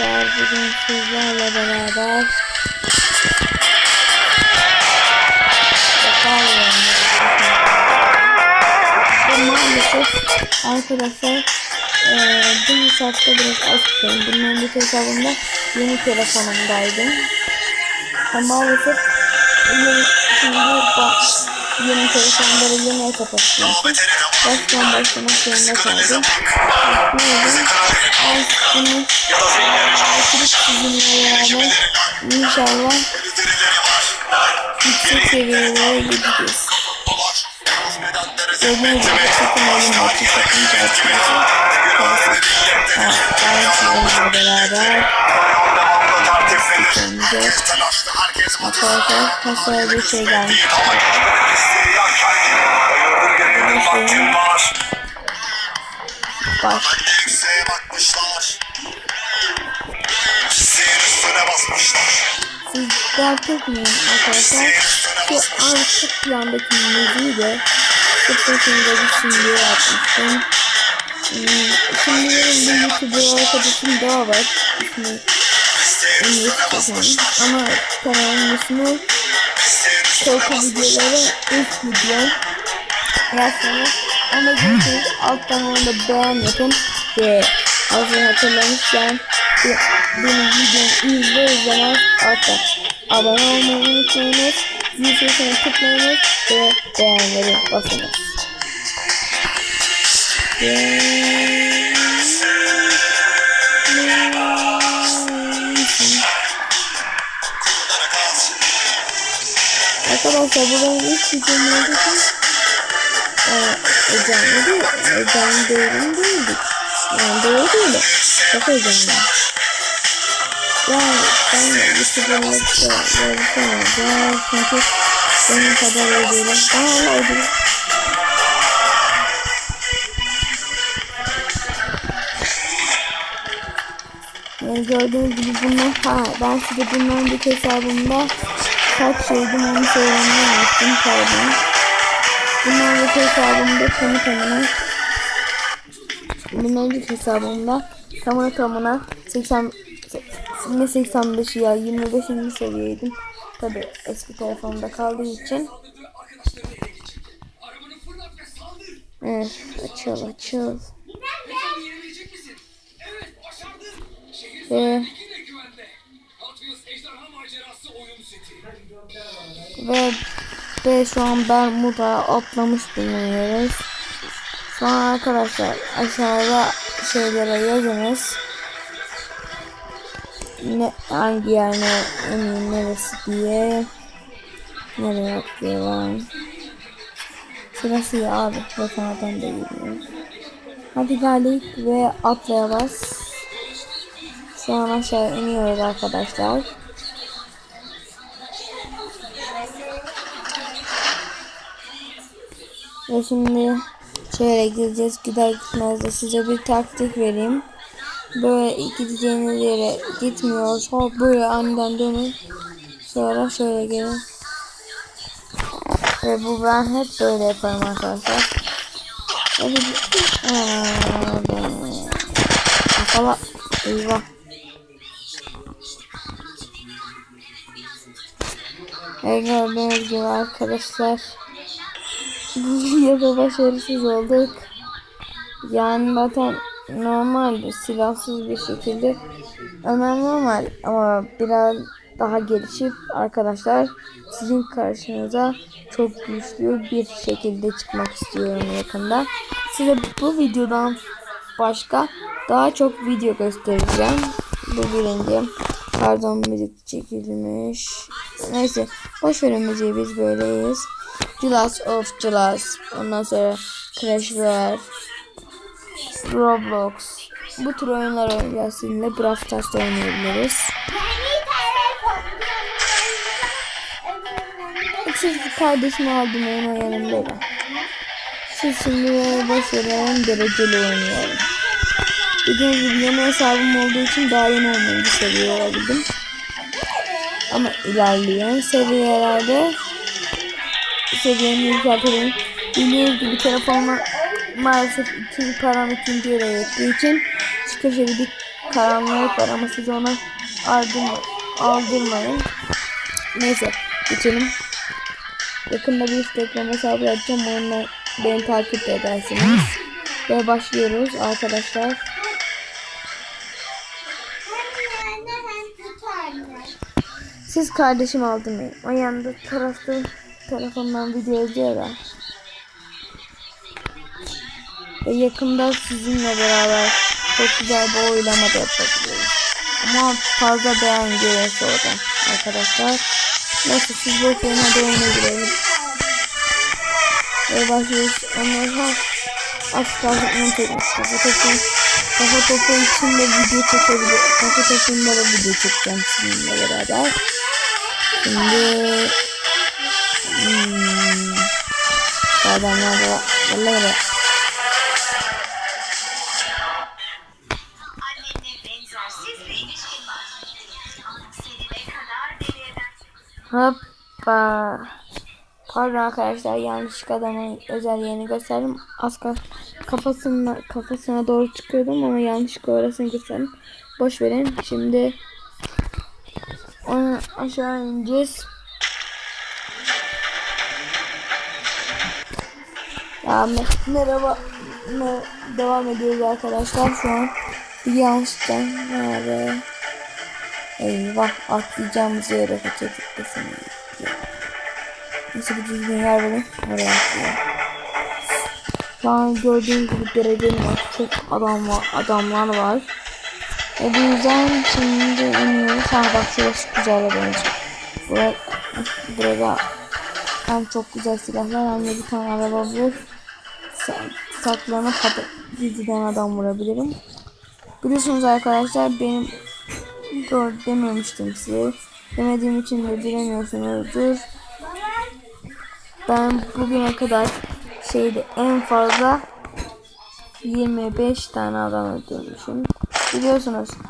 arkadaşlar bugün sizlerle beraber maalesef arkadaşlar eee bu hesapta biraz açtım. Bunun önceki hesabımda yeni telefonumdaydım. Maalesef yeni, şimdi yeni telefonlara yeni açtım. Baştan başlamak zorunda kaldım. Aslında Oturup sizinle beraber inşallah yüksek seviyelere gideceğiz. Gördüğünüz gibi sakın elimdeki sakın çarpması. Ha, ben sizinle beraber gideceğimize arkadaşlar kasaya bir şey gelmiş. Başlayalım. Baş. Basmışlar. Sizler çok muyum arkadaşlar? Şu arka plandaki müziği de sıfırında gitsin diye yapmıştım. Hmm, Şimdi benim bir YouTuber arkadaşım daha var. İsmi Emre Tutan. Ama kanalın ismi korku videoları ilk video. Yazsanız ona girsiniz alttan onu da beğen yapın ve hazır hatırlamışken be- benim videomu izle izlemez altta abone olmayı unutmayınız zil sesini tıklayınız ve beğenleri basınız. Arkadaşlar bu benim ilk videom olduğu için e, canlı değil, e, canlı değilim değildik. Yani doğru değil de çok heyecanlıyım. Yani ben böyle bir şey olacak çünkü benim kadar iyi değilim. Ben gördüğünüz gibi bunlar ha ben size bundan bir hesabımda kaç şeydim onu söylemeyi unuttum pardon. Bundan önceki hesabımda tamı tamına Bundan önceki hesabımda tamına tamına 80 ne 85 ya 25. seviyeydim. Tabi eski telefonumda kaldığı için. Evet açıl açıl. Ve ve ve şu an Bermuda atlamış bulunuyoruz. Şu an arkadaşlar aşağıda şeylere yazınız. Ne, hangi yer ne, en iyi neresi diye. Nereye atlıyorlar? Şurası ya abi. Yakanadan da gidiyoruz. Hadi geldik ve atlaya bas. Şu an aşağı iniyoruz arkadaşlar. Ve şimdi şöyle gideceğiz. Gider gitmez de size bir taktik vereyim. Böyle gideceğiniz yere gitmiyor. Sonra böyle aniden dönün. Sonra şöyle gelin. Ve bu ben hep böyle yaparım arkadaşlar. Hadi. Kafala. Eyvah. Evet gördüğünüz arkadaşlar. Bu videoda başarısız olduk. Yani zaten normaldi silahsız bir şekilde Ömer normal ama biraz daha gelişip arkadaşlar sizin karşınıza çok güçlü bir şekilde çıkmak istiyorum yakında. Size bu videodan başka daha çok video göstereceğim. Bu birinci. Pardon müzik çekilmiş. Neyse boş verin müziği biz böyleyiz. Clash of Clans. Ondan sonra Crash Royale. Roblox. Bu tür oyunlar oynayacağız sizinle. Brawl Stars'ta oynayabiliriz. Siz kardeşimi aldım oyuna yanımdaydı. Siz şimdi boş verin dereceli oynayalım. Dediğiniz gibi yeni hesabım olduğu için daha yeni olmayı seviye olabildim. Ama ilerleyen seviyelerde seviyemi yükseltelim. Bildiğiniz gibi telefonuma maalesef iki param ikinci yere yettiği için şu köşede bir karanlık var ama siz ona aldırma, aldırmayın. Neyse geçelim. Yakında bir Instagram hesabı yapacağım. Onunla beni takip edersiniz. Ve başlıyoruz arkadaşlar. Siz kardeşim aldırmayın. O yanda tarafta telefondan video da. Ve yakında sizinle beraber çok güzel bir oylama da yapabiliriz. Ama fazla beğen gelirse orada arkadaşlar. Neyse siz oyuna hadi oyuna girelim. Ve başlıyoruz. Onları az kaldı unutmayın. Kafa topu, kafa topu için de video çekebilir. Kafa topunda da video çekeceğim sizinle beraber. Şimdi hmm, adamlar da kadar deriyeden Hoppa. Pardon arkadaşlar yanlış adamın özelliğini gösterdim. Az kafasına kafasına doğru çıkıyordum ama yanlışlıkla orasını gösterdim. Boş verin. Şimdi onu aşağı ineceğiz. Ya me- merhaba. Me- devam ediyoruz arkadaşlar. Şu an bir yanlışlıkla nerede? Eyvah atlayacağımız yere kaçırdık kesin. Neyse bir düzgün yer bulun. Oraya atlayalım. Şu an gördüğünüz gibi dereceli var. Çok adam var, adamlar var. E bu yüzden şimdi iniyoruz. Ha bak şurası güzel bence. Burada, burada hem çok güzel silahlar hem de bir tane araba. Sa- Saklanıp diziden adam vurabilirim. Biliyorsunuz arkadaşlar benim Doğru dememiştim size. Demediğim için de bilemiyorsunuzdur. Ben bugüne kadar şeyde en fazla 25 tane adam öldürmüşüm. Biliyorsunuz